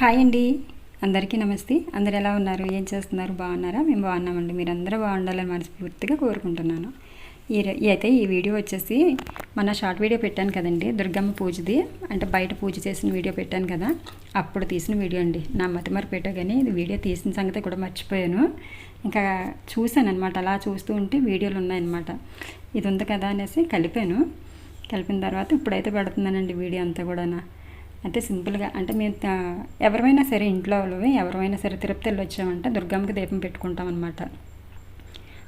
Hi అండి. అందరికీ నమస్తే. అందరు ఎలా ఉన్నారు? ఏం చేస్తున్నారు? బాగున్నారా? మేము బాగున్నామండి. మీరు అందరూ బాగుండాలని మనస్ఫూర్తిగా కోరుకుంటున్నాను. ఈ అయితే ఈ వీడియో వచ్చేసి మన షార్ట్ వీడియో పెట్టాను కదండి. దుర్గమ్మ పూజది. అంటే బయట పూజ చేసిన వీడియో పెట్టాను కదా. అప్పుడు తీసిన వీడియో అండి. నా మతిమర పెట్టా కానీ ఇది వీడియో తీసిన సంగతి కూడా మర్చిపోయాను. ఇంకా చూశాను అనమాట అలా చూస్తూ ఉంటే వీడియోలు ఉన్నాయన్నమాట. ఇది ఉంది కదా అనేసి కలిపాను. కలిపిన తర్వాత ఇప్పుడైతే పెడుతున్నానండి వీడియో అంతా కూడా అంటే సింపుల్గా అంటే మేము ఎవరైనా సరే ఇంట్లో వాళ్ళు ఎవరైనా సరే తిరుపతి వెళ్ళి వచ్చామంటే దుర్గమ్మకి దీపం పెట్టుకుంటాం అనమాట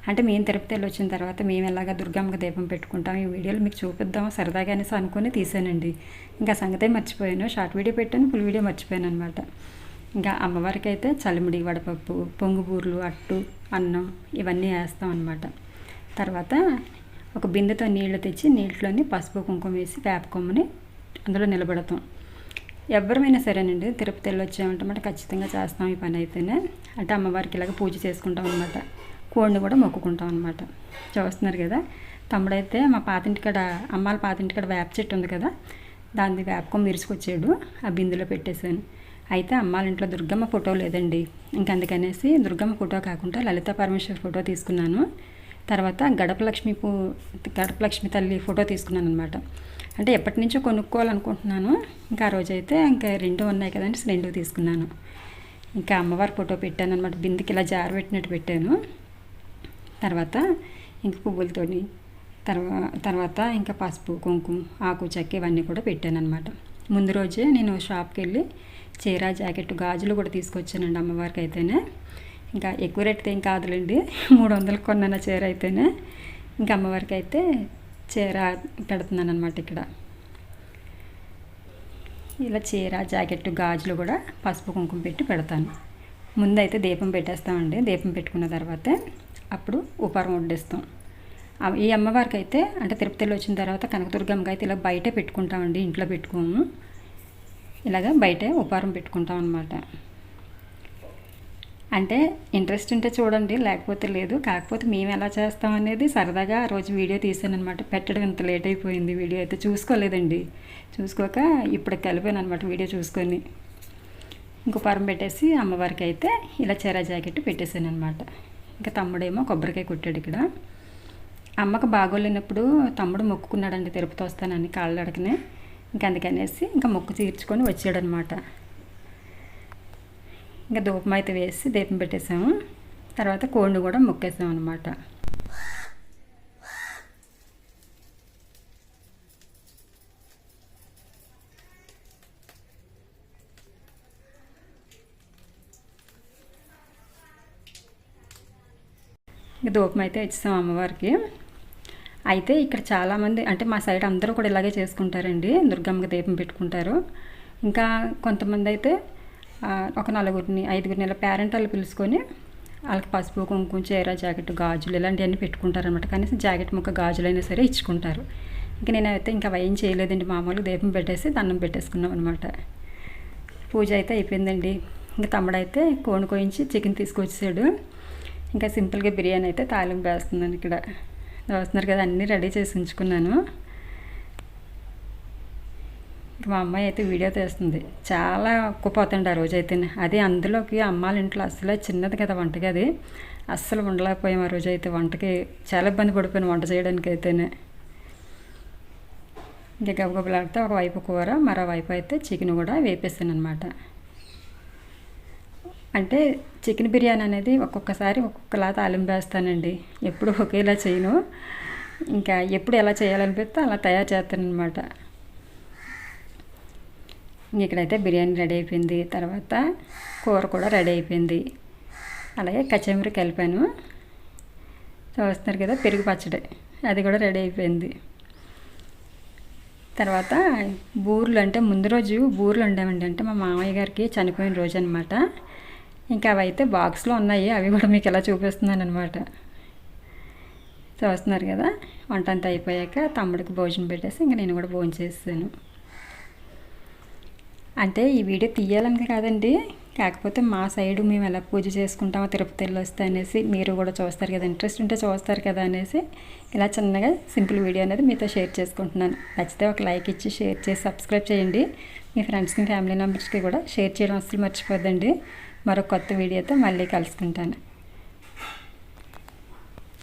అంటే మేము తిరుపతి వెళ్ళి వచ్చిన తర్వాత మేము ఎలాగ దుర్గమ్మకి దీపం పెట్టుకుంటాం ఈ వీడియోలు మీకు చూపిద్దాం సరదాగా అనేసి అనుకుని తీసానండి. ఇంకా సంగతే మర్చిపోయాను షార్ట్ వీడియో పెట్టాను ఫుల్ వీడియో మర్చిపోయాను అనమాట ఇంకా అమ్మవారికి అయితే చలిముడి వడపప్పు పొంగుబూర్లు అట్టు అన్నం ఇవన్నీ వేస్తాం అనమాట తర్వాత ఒక బిందెతో నీళ్ళు తెచ్చి నీటిలోని పసుపు కుంకుమ వేసి వేప కొమ్మని అందులో నిలబెడతాం. ఎవరమైనా సరేనండి తిరుపతి వెళ్ళి వచ్చామంటే ఖచ్చితంగా చేస్తాం ఈ పని అయితేనే అంటే అమ్మవారికి ఇలాగ పూజ చేసుకుంటాం అనమాట కోడిని కూడా మొక్కుకుంటాం అనమాట చూస్తున్నారు కదా తమ్ముడైతే మా పాతింటికాడ అమ్మాల పాతింటికాడ వేప చెట్టు ఉంది కదా దాన్ని వేపకం విరుచుకొచ్చాడు ఆ బిందులో పెట్టేశాను. అయితే అమ్మాల ఇంట్లో దుర్గమ్మ ఫోటో లేదండి. ఇంక అందుకనేసి దుర్గమ్మ ఫోటో కాకుండా లలిత పరమేశ్వర్ ఫోటో తీసుకున్నాను. తర్వాత గడపలక్ష్మి పూ గడప లక్ష్మి తల్లి ఫోటో తీసుకున్నాను అనమాట అంటే ఎప్పటి నుంచో కొనుక్కోవాలనుకుంటున్నాను. ఇంకా ఆ రోజైతే ఇంకా రెండు ఉన్నాయి కదండి రెండు తీసుకున్నాను. ఇంకా అమ్మవారి ఫోటో పెట్టాను అనమాట బిందుకి ఇలా జారు పెట్టినట్టు పెట్టాను. తర్వాత ఇంక పువ్వులతోని తర్వా తర్వాత ఇంకా పసుపు కుంకుమ ఆకు చెక్క ఇవన్నీ కూడా పెట్టాను అనమాట ముందు రోజే నేను షాప్కి వెళ్ళి చీర జాకెట్ గాజులు కూడా తీసుకొచ్చానండి అమ్మవారికి అయితేనే ఇంకా ఎక్కువ రేట్ ఏం కాదులేండి. మూడు వందలకు కొన్నాను చీర అయితేనే ఇంకా అమ్మవారికి అయితే చీర పెడుతున్నాను అనమాట ఇక్కడ. ఇలా చీర జాకెట్ గాజులు కూడా పసుపు కుంకుమ పెట్టి పెడతాను. ముందైతే దీపం పెట్టేస్తామండి. దీపం పెట్టుకున్న తర్వాత అప్పుడు ఉపారం వడ్డిస్తాం. ఈ అమ్మవారికి అయితే అంటే తిరుపతిలో వచ్చిన తర్వాత కనకదుర్గమ్మకి అయితే ఇలా బయటే పెట్టుకుంటామండి. ఇంట్లో పెట్టుకోము. ఇలాగ బయటే ఉపారం పెట్టుకుంటాం అనమాట అంటే ఇంట్రెస్ట్ ఉంటే చూడండి లేకపోతే లేదు. కాకపోతే మేము ఎలా చేస్తాం అనేది సరదాగా ఆ రోజు వీడియో తీసాను అనమాట పెట్టడం ఇంత లేట్ అయిపోయింది వీడియో అయితే చూసుకోలేదండి. చూసుకోక ఇప్పుడు కలిపాను అనమాట వీడియో చూసుకొని. ఇంకో పరం పెట్టేసి అమ్మవారికి అయితే ఇలా చీర జాకెట్ పెట్టేశాను అనమాట ఇంకా తమ్ముడేమో కొబ్బరికాయ కొట్టాడు ఇక్కడ. అమ్మకు బాగోలేనప్పుడు తమ్ముడు మొక్కుకున్నాడండి తిరుపతి వస్తానని కాళ్ళు అడగనే ఇంకా అందుకనేసి ఇంకా మొక్కు తీర్చుకొని వచ్చాడనమాట ఇంకా ధూపం అయితే వేసి దీపం పెట్టేసాము. తర్వాత కోడిని కూడా మొక్కేసాం అనమాట ఇంకా ధూపం అయితే ఇచ్చాం అమ్మవారికి. అయితే ఇక్కడ చాలామంది అంటే మా సైడ్ అందరూ కూడా ఇలాగే చేసుకుంటారండి. దుర్గమ్మకి దీపం పెట్టుకుంటారు. ఇంకా కొంతమంది అయితే ఒక నలుగురిని ఐదుగురిని ఇలా పేరెంట్ వాళ్ళు పిలుచుకొని వాళ్ళకి పసుపు కుంకుమ చీర జాకెట్ గాజులు ఇలాంటివన్నీ పెట్టుకుంటారనమాట కనీసం జాకెట్ ముక్క గాజులైనా సరే ఇచ్చుకుంటారు. ఇంకా నేనైతే ఇంకా అవి ఏం చేయలేదండి. మామూలుగా దీపం పెట్టేసి దండం పెట్టేసుకున్నాం అనమాట పూజ అయితే అయిపోయిందండి. ఇంకా తమ్ముడైతే కోడి కోయించి చికెన్ తీసుకొచ్చాడు ఇంకా సింపుల్గా బిర్యానీ అయితే తాలింపు వేస్తున్నాను ఇక్కడ. వేస్తున్నారు కదా అన్నీ రెడీ చేసి ఉంచుకున్నాను. ఇప్పుడు మా అమ్మాయి అయితే వీడియో తీస్తుంది. చాలా ఉక్కుపోతుంది ఆ రోజు అయితే అది అందులోకి అమ్మాళ్ళ ఇంట్లో అసలే చిన్నది కదా వంటగది అస్సలు ఉండలేకపోయాం ఆ రోజు అయితే వంటకి. చాలా ఇబ్బంది పడిపోయాను వంట చేయడానికి అయితేనే ఇంకా గబగబలాడితే ఒకవైపు కూర మరోవైపు అయితే చికెన్ కూడా వేపేసాను అనమాట అంటే చికెన్ బిర్యానీ అనేది ఒక్కొక్కసారి ఒక్కొక్కలా తాలింపేస్తానండి. ఎప్పుడు ఒకేలా చేయను. ఇంకా ఎప్పుడు ఎలా చేయాలనిపిస్తే అలా తయారు చేస్తాను అనమాట ఇక్కడైతే బిర్యానీ రెడీ అయిపోయింది తర్వాత కూర కూడా రెడీ అయిపోయింది. అలాగే కచేమరికి కలిపాను చూస్తున్నారు కదా పెరుగు పచ్చడి అది కూడా రెడీ అయిపోయింది. తర్వాత బూర్లు అంటే ముందు రోజు బూర్లు ఉండేవండి అంటే మా మామయ్య గారికి చనిపోయిన రోజు అనమాట ఇంకా అవి అయితే బాక్స్లో ఉన్నాయి అవి కూడా మీకు ఎలా చూపిస్తున్నాను అనమాట చూస్తున్నారు కదా వంట అంతా అయిపోయాక తమ్ముడికి భోజనం పెట్టేసి ఇంకా నేను కూడా భోజనం చేస్తాను అంటే ఈ వీడియో తీయాలని కాదండి. కాకపోతే మా సైడ్ మేము ఎలా పూజ చేసుకుంటామో తిరుపతి వస్తే అనేసి మీరు కూడా చూస్తారు కదా ఇంట్రెస్ట్ ఉంటే చూస్తారు కదా అనేసి ఇలా చిన్నగా సింపుల్ వీడియో అనేది మీతో షేర్ చేసుకుంటున్నాను. నచ్చితే ఒక లైక్ ఇచ్చి షేర్ చేసి సబ్స్క్రైబ్ చేయండి. మీ ఫ్రెండ్స్కి ఫ్యామిలీ మెంబర్స్కి కూడా షేర్ చేయడం అసలు మర్చిపోద్దండి. మరో కొత్త వీడియోతో మళ్ళీ కలుసుకుంటాను.